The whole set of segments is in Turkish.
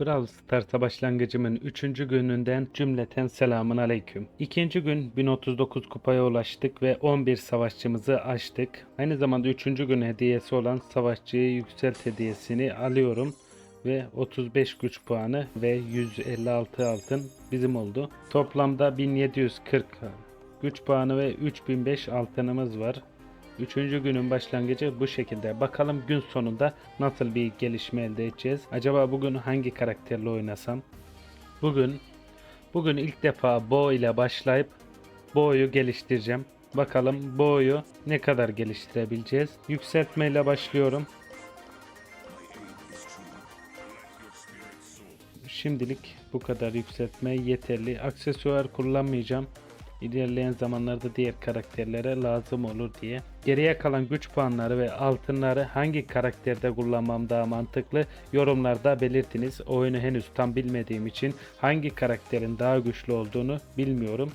Brawl Stars'a başlangıcımın 3. gününden cümleten selamun aleyküm. İkinci gün 1039 kupaya ulaştık ve 11 savaşçımızı açtık. Aynı zamanda 3. gün hediyesi olan savaşçıyı yükselt hediyesini alıyorum. Ve 35 güç puanı ve 156 altın bizim oldu. Toplamda 1740 güç puanı ve 3005 altınımız var. Üçüncü günün başlangıcı bu şekilde. Bakalım gün sonunda nasıl bir gelişme elde edeceğiz. Acaba bugün hangi karakterle oynasam? Bugün bugün ilk defa Bo ile başlayıp Bo'yu geliştireceğim. Bakalım Bo'yu ne kadar geliştirebileceğiz. Yükseltmeyle başlıyorum. Şimdilik bu kadar yükseltme yeterli. Aksesuar kullanmayacağım. İlerleyen zamanlarda diğer karakterlere lazım olur diye. Geriye kalan güç puanları ve altınları hangi karakterde kullanmam daha mantıklı yorumlarda belirtiniz. Oyunu henüz tam bilmediğim için hangi karakterin daha güçlü olduğunu bilmiyorum.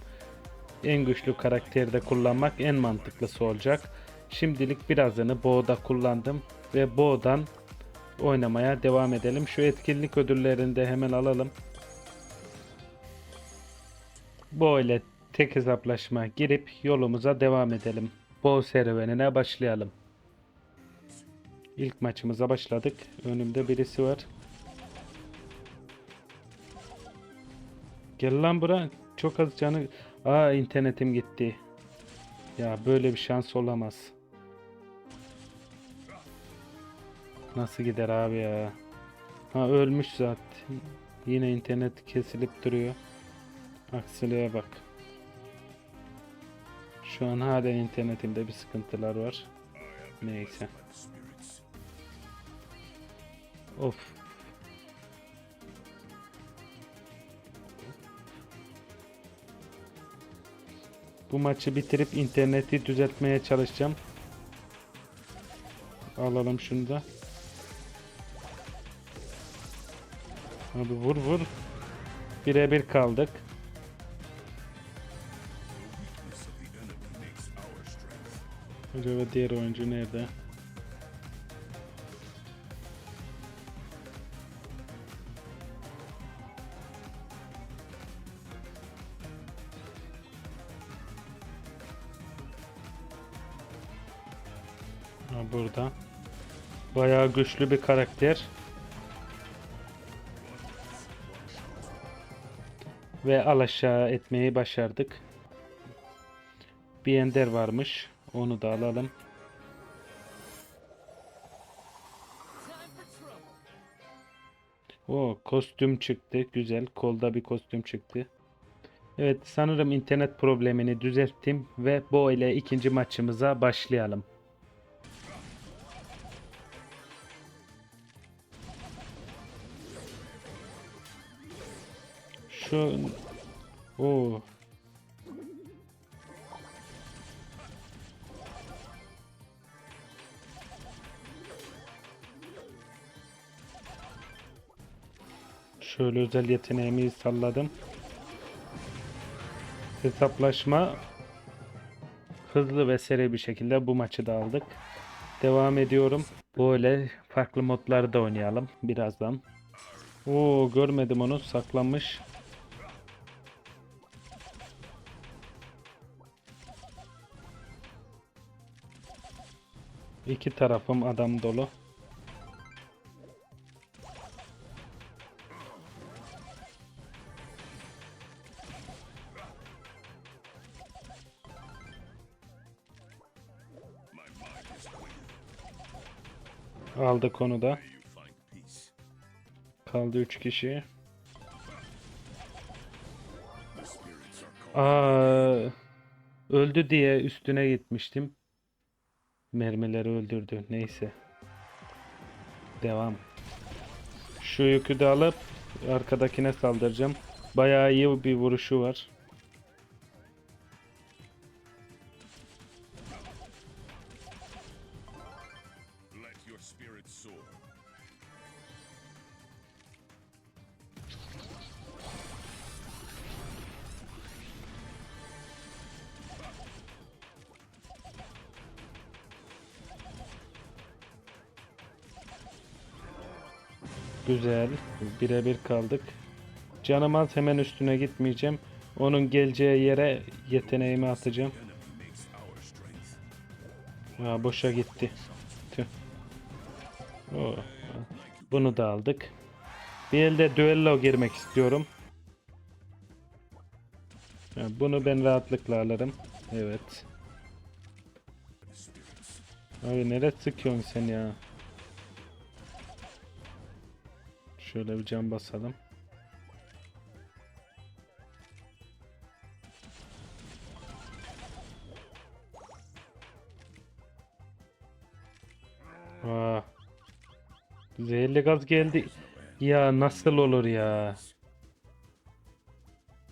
En güçlü karakterde kullanmak en mantıklısı olacak. Şimdilik birazını Bo'da kullandım ve Bo'dan oynamaya devam edelim. Şu etkinlik ödüllerini de hemen alalım. Bo tek hesaplaşma girip yolumuza devam edelim. Bo serüvenine başlayalım. İlk maçımıza başladık. Önümde birisi var. Gel lan bura. Çok az canı... Aa internetim gitti. Ya böyle bir şans olamaz. Nasıl gider abi ya? Ha ölmüş zaten. Yine internet kesilip duruyor. Aksiliğe bak. Şu an hala internetimde bir sıkıntılar var. Neyse. Of. Bu maçı bitirip interneti düzeltmeye çalışacağım. Alalım şunu da. Abi vur vur. Birebir kaldık. Acaba diğer oyuncu nerede? Ha, burada. Bayağı güçlü bir karakter. Ve al aşağı etmeyi başardık. Bir ender varmış. Onu da alalım. O kostüm çıktı. Güzel. Kolda bir kostüm çıktı. Evet sanırım internet problemini düzelttim ve bu ile ikinci maçımıza başlayalım. Şu o Şöyle özel yeteneğimi salladım. Hesaplaşma hızlı ve seri bir şekilde bu maçı da aldık. Devam ediyorum. Böyle farklı modları da oynayalım birazdan. Oo görmedim onu saklanmış. İki tarafım adam dolu. Aldık onu da. Kaldı 3 kişi. Aa, öldü diye üstüne gitmiştim. Mermileri öldürdü. Neyse. Devam. Şu yükü de alıp arkadakine saldıracağım. Bayağı iyi bir vuruşu var. Güzel. Birebir kaldık. Canım hemen üstüne gitmeyeceğim. Onun geleceği yere yeteneğimi atacağım. Aa, boşa gitti. Tüh. Oo. Bunu da aldık. Bir elde düello girmek istiyorum. Bunu ben rahatlıkla alırım. Evet. Abi nereye sıkıyorsun sen ya? Şöyle bir cam basalım. Aa. Zehirli gaz geldi. Ya nasıl olur ya?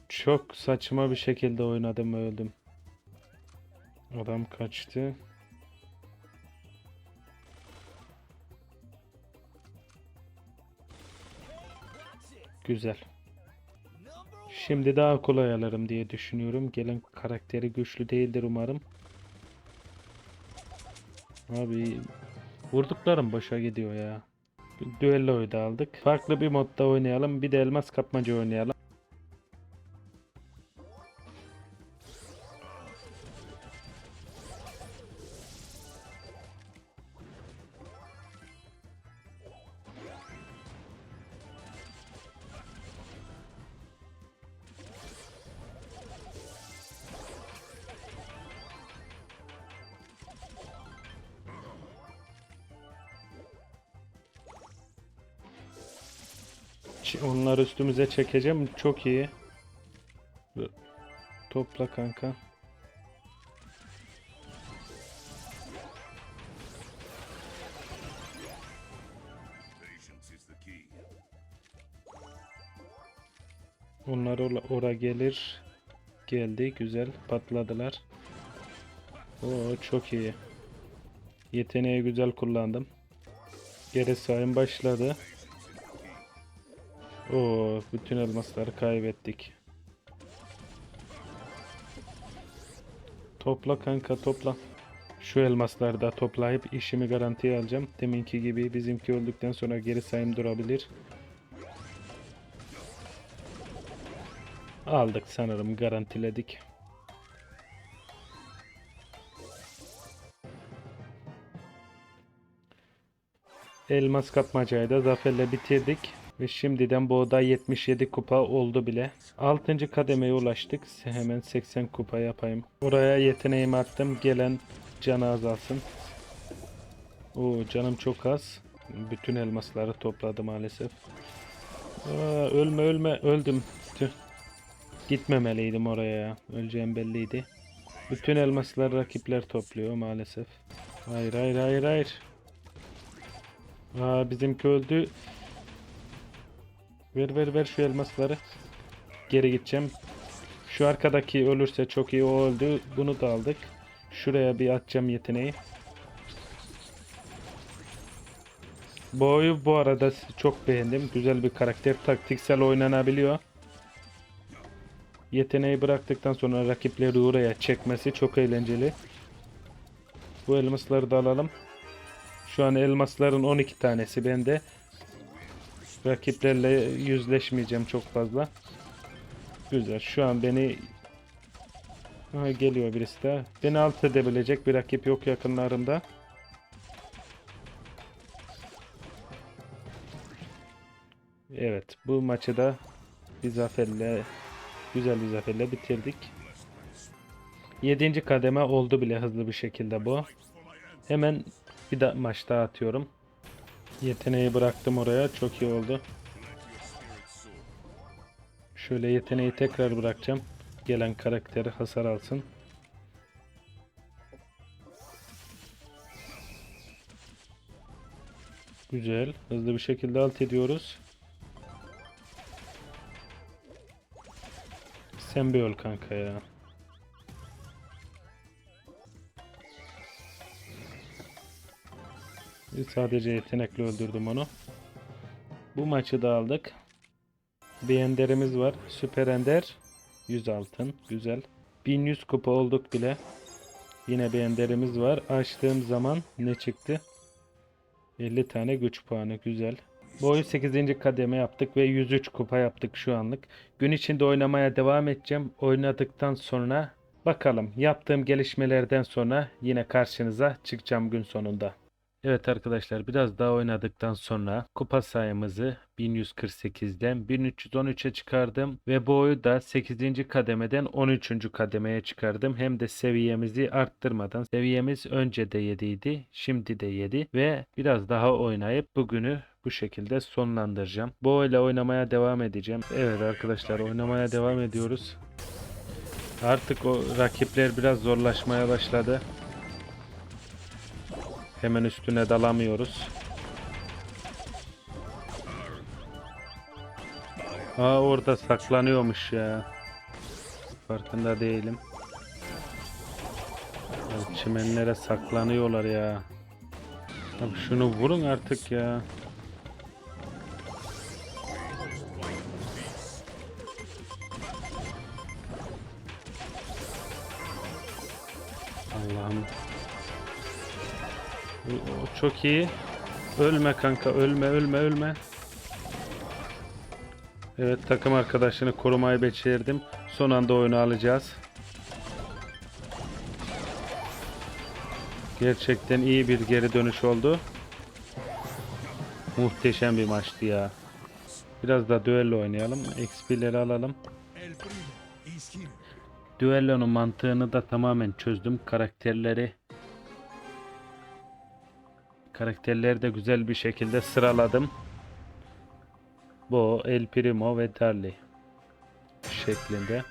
Çok saçma bir şekilde oynadım öldüm. Adam kaçtı. Güzel. Şimdi daha kolay alırım diye düşünüyorum. Gelen karakteri güçlü değildir umarım. Abi vurduklarım boşa gidiyor ya. Düelloyu da aldık. Farklı bir modda oynayalım. Bir de elmas kapmaca oynayalım. Onları üstümüze çekeceğim. Çok iyi. Topla kanka. Onlar ola- ora gelir. Geldi. Güzel. Patladılar. Oo çok iyi. Yeteneği güzel kullandım. Geri sayım başladı. Oo bütün elmasları kaybettik. Topla kanka topla. Şu elmasları da toplayıp işimi garantiye alacağım. Deminki gibi bizimki öldükten sonra geri sayım durabilir. Aldık sanırım garantiledik. Elmas kapmacayı da zaferle bitirdik. Ve şimdiden bu oda 77 kupa oldu bile. 6. kademeye ulaştık. Hemen 80 kupa yapayım. Oraya yeteneğimi attım. Gelen canı azalsın. Oo canım çok az. Bütün elmasları topladı maalesef. Aa, ölme ölme öldüm. Gitmemeliydim oraya ya. Öleceğim belliydi. Bütün elmasları rakipler topluyor maalesef. Hayır hayır hayır hayır. Aa bizimki öldü. Ver ver ver şu elmasları. Geri gideceğim. Şu arkadaki ölürse çok iyi o öldü. Bunu da aldık. Şuraya bir atacağım yeteneği. Bu oyu bu arada çok beğendim. Güzel bir karakter. Taktiksel oynanabiliyor. Yeteneği bıraktıktan sonra rakipleri oraya çekmesi çok eğlenceli. Bu elmasları da alalım. Şu an elmasların 12 tanesi bende. Rakiplerle yüzleşmeyeceğim çok fazla. Güzel. Şu an beni ha, geliyor birisi daha. Beni alt edebilecek bir rakip yok yakınlarımda. Evet, bu maçı da bir zaferle güzel bir zaferle bitirdik. 7. kademe oldu bile hızlı bir şekilde bu. Hemen bir da maç daha atıyorum. Yeteneği bıraktım oraya. Çok iyi oldu. Şöyle yeteneği tekrar bırakacağım. Gelen karakteri hasar alsın. Güzel. Hızlı bir şekilde alt ediyoruz. Sen bir öl kanka ya. Sadece yetenekle öldürdüm onu. Bu maçı da aldık. Bir enderimiz var. Süper ender. 100 altın. Güzel. 1100 kupa olduk bile. Yine bir enderimiz var. Açtığım zaman ne çıktı? 50 tane güç puanı. Güzel. Bu oyun 8. kademe yaptık ve 103 kupa yaptık şu anlık. Gün içinde oynamaya devam edeceğim. Oynadıktan sonra bakalım yaptığım gelişmelerden sonra yine karşınıza çıkacağım gün sonunda. Evet arkadaşlar biraz daha oynadıktan sonra kupa sayımızı 1148'den 1313'e çıkardım ve bu oyu da 8. kademeden 13. kademeye çıkardım. Hem de seviyemizi arttırmadan seviyemiz önce de 7 idi şimdi de 7 ve biraz daha oynayıp bugünü bu şekilde sonlandıracağım. Bu oyla oynamaya devam edeceğim. Evet arkadaşlar oynamaya devam ediyoruz. Artık o rakipler biraz zorlaşmaya başladı. Hemen üstüne dalamıyoruz. Aa orada saklanıyormuş ya. Farkında değilim. Çimenlere saklanıyorlar ya. Abi şunu vurun artık ya. Allah'ım. Çok iyi. Ölme kanka ölme ölme ölme. Evet takım arkadaşını korumayı becerdim. Son anda oyunu alacağız. Gerçekten iyi bir geri dönüş oldu. Muhteşem bir maçtı ya. Biraz da düello oynayalım. XP'leri alalım. Düellonun mantığını da tamamen çözdüm. Karakterleri karakterleri de güzel bir şekilde sıraladım. Bu El Primo ve Darley şeklinde.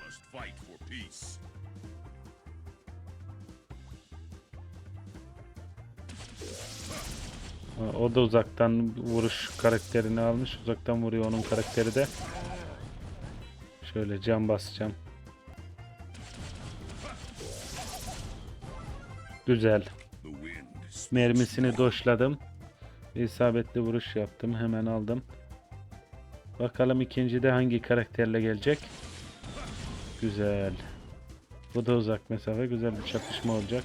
O da uzaktan vuruş karakterini almış. Uzaktan vuruyor onun karakteri de. Şöyle cam basacağım. Güzel. Mermisini doşladım. Bir isabetli vuruş yaptım. Hemen aldım. Bakalım ikincide hangi karakterle gelecek. Güzel. Bu da uzak mesafe. Güzel bir çatışma olacak.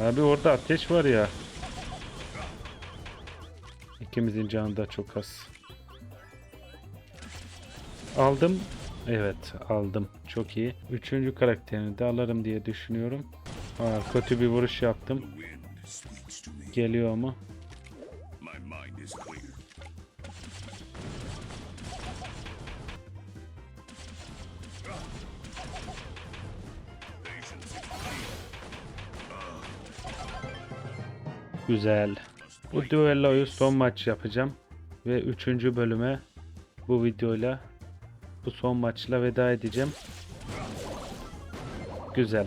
Abi orada ateş var ya. İkimizin canı da çok az. Aldım. Evet aldım. Çok iyi. Üçüncü karakterini de alırım diye düşünüyorum. Aa, kötü bir vuruş yaptım. Geliyor mu? Güzel. Bu düelloyu son maç yapacağım. Ve üçüncü bölüme bu videoyla bu son maçla veda edeceğim. Güzel.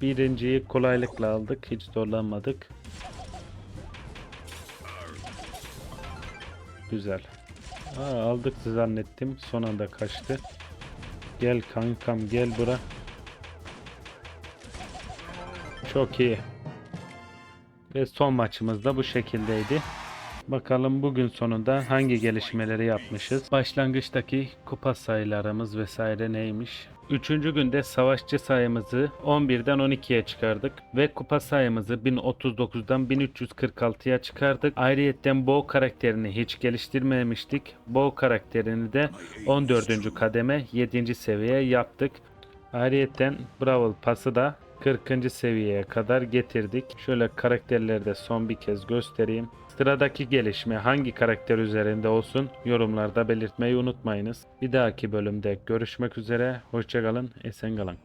Birinciyi kolaylıkla aldık. Hiç zorlanmadık. Güzel. Aa, aldık zannettim. Son anda kaçtı. Gel kankam gel bura. Çok iyi. Ve son maçımız da bu şekildeydi. Bakalım bugün sonunda hangi gelişmeleri yapmışız. Başlangıçtaki kupa sayılarımız vesaire neymiş? Üçüncü günde savaşçı sayımızı 11'den 12'ye çıkardık ve kupa sayımızı 1039'dan 1346'ya çıkardık. Ayrıyetten Bo karakterini hiç geliştirmemiştik. Bo karakterini de 14. kademe 7. seviye yaptık. Ayrıyeten Brawl Pass'ı da 40. seviyeye kadar getirdik. Şöyle karakterleri de son bir kez göstereyim. Sıradaki gelişme hangi karakter üzerinde olsun yorumlarda belirtmeyi unutmayınız. Bir dahaki bölümde görüşmek üzere. Hoşçakalın, esen kalın.